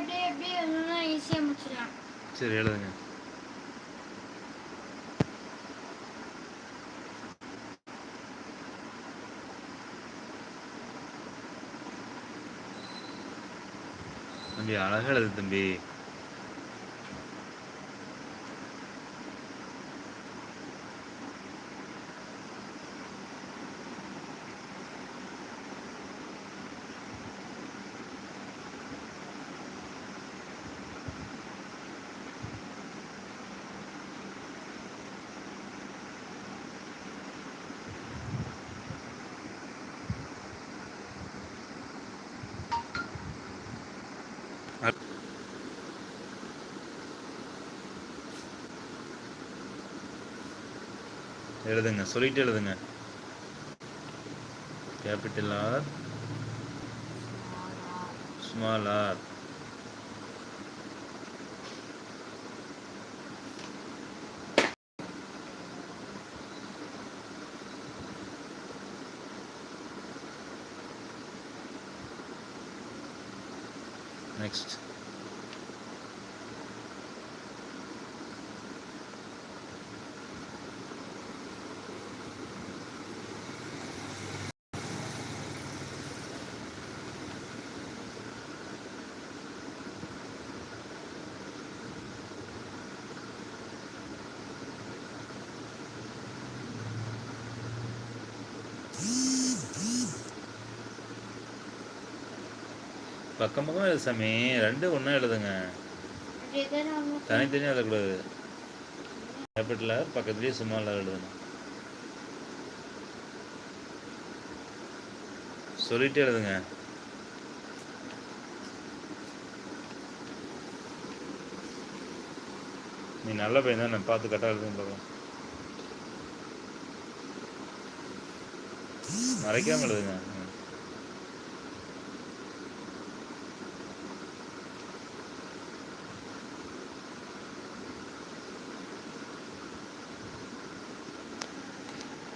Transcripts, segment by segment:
அப்படியே அப்படியே எழுதுனா ஈஸியாக முடிச்சிடலாம். சரி எழுதுங்க. தம்பி அழகாக எழுது தம்பி. எழுதுங்க சொல்லிட்டு எழுதுங்க. Capital R small R next பக்கம் பக்கம் எழுது சாமி. ரெண்டு ஒன்றா எழுதுங்க. தனித்தனியாக எழுதக்கூடாது. கேபிட்டல் பக்கத்துலேயே சும்மா எழுதணும். சொல்லிட்டே எழுதுங்க. நீ நல்ல பையன் தான். நான் பார்த்து கரெக்டாக எழுதுங்க பார்க்கலாம். மறைக்காமல் எழுதுங்க ம்.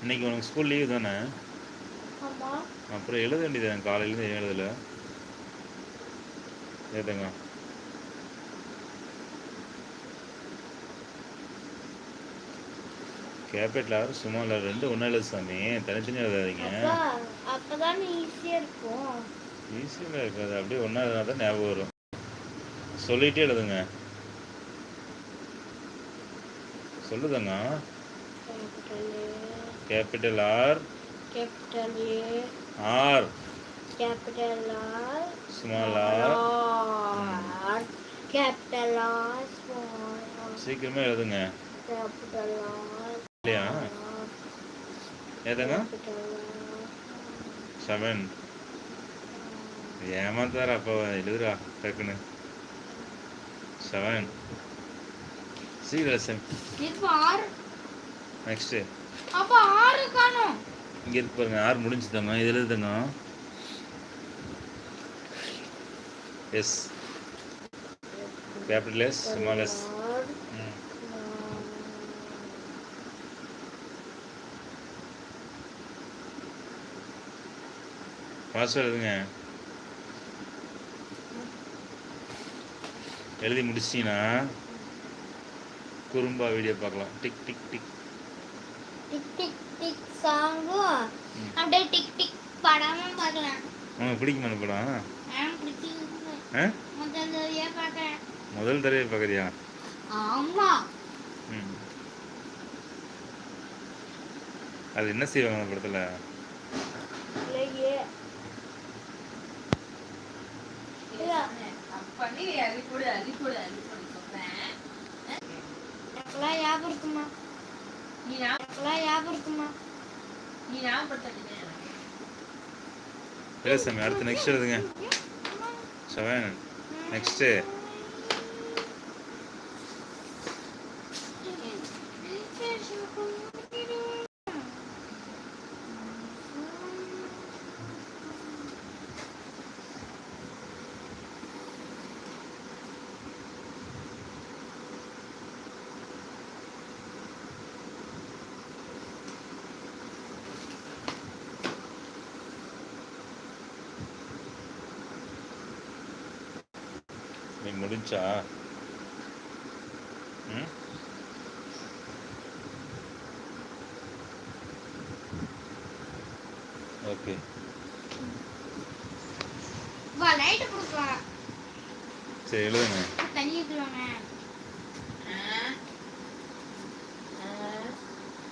இன்னைக்கு உனக்கு ஸ்கூல் லீவு தானே? அப்புறம் எழுத வேண்டியது காலையிலேருந்து ஏன் எழுதல? ஏதுங்க கேபிட்டல் ஆர் சும்மா ரெண்டு ஒன்றா எழுது சாமி. தனித்தனியாக எழுதாதீங்க. அப்பா அப்பதான் ஈஸியாக இருக்கும். ஈஸியாக இருக்காது. அப்படியே ஒன்றா எழுதினா தான் ஞாபகம் வரும். சொல்லிட்டே எழுதுங்க. சொல்லுதங்க capital capital R. Capital A. R. Capital R. Small R R. Capital R small R. சீக்கிரமே எழுதுங்க. Capital R. இல்லையா? ஆர். செவன். ஏமாத்தார அப்போ எழுதுறா டக்குன்னு. செவன். சீக்கிரம் ஆறு. நெக்ஸ்ட்டு. அப்போ ஆறு காணும்? இங்க இருக்கு பாருங்க ஆறு முடிஞ்சுதாங்க? இதுல எழுதுங்க S capital S small S password எழுதுங்க எழுதி முடிச்சிங்கன்னா குறும்பா வீடியோ பார்க்கலாம். Tick tick tick tick tick tick சாங்கும். அப்படியே டிக் டிக் படமும் பார்க்கலாம். உனக்கு பிடிக்குமா அந்த படம்? ஆ முதல் தடவையா பார்க்கறேன். முதல் தடவை பார்க்குறியா? ஆமா. ம். அது என்ன செய்வாங்க அந்த படத்தில்? பண்ணி அள்ளி போடு அள்ளி போடு அள்ளி போடு சொல்றேன். எனக்கெல்லாம் ஞாபகம் இருக்குமா? நீ ஞாபகம் ஞாபகம் இருக்குமா? நீ ஞாபகப்படுத்த இல்லை சாமி அடுத்து நெக்ஸ்ட் எழுதுங்க. செவன். நெக்ஸ்ட்டு முடிஞ்சா? ம்? ஓகே. வா லைட் கொடுக்கலாம் சரி எழுதுங்க. தண்ணி ஊற்றுவாங்க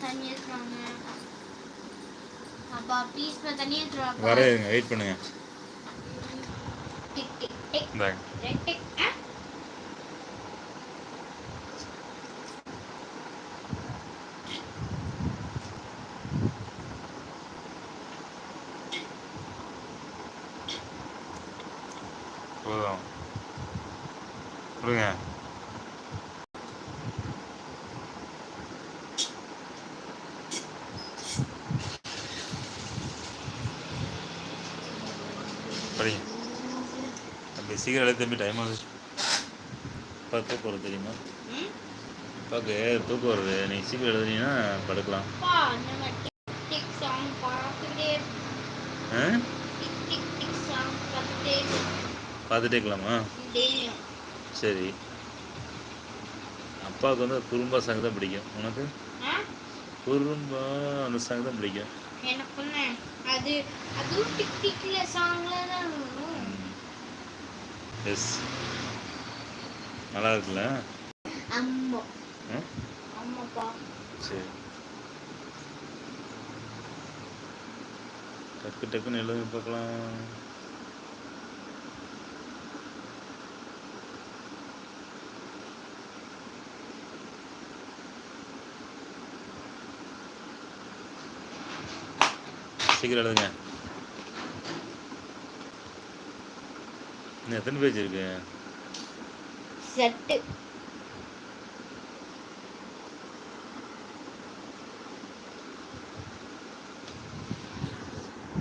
தண்ணி ஊற்றுவாங்க அப்பா ப்ளீஸ் தண்ணி ஊற்றுவாங்க வர வெயிட் பண்ணுங்க. டிக் டிக் இந்தாங்க டிக் டிக் ஆ போதும் கொடுங்க படிங்க தம்பி சீக்கிரம் எழுதி தம்பி டைம் ஆகுது அப்பா தூக்கம் வருது தெரியுமா? அப்பாவுக்கு தூக்கம் வருது. நீ சீக்கிரம் எழுதுனீங்கன்னா படுக்கலாம். பார்த்துட்டே இருக்கலாமா? சரி. அப்பாவுக்கு வந்து குறும்பா சாங் தான் பிடிக்கும். உனக்கு? குறும்பா அந்த சாங் தான் பிடிக்கும். எனக்கு அது அதுவும் டிக் டிக்ல சாங்ல தான் எஸ் நல்லா இருக்குல்ல சரி. டக்கு டக்குன்னு எழுதி பார்க்கலாம். சீக்கிரம் எழுதுங்க. எத்தனை பேஜ் இருக்கு? செட்டு.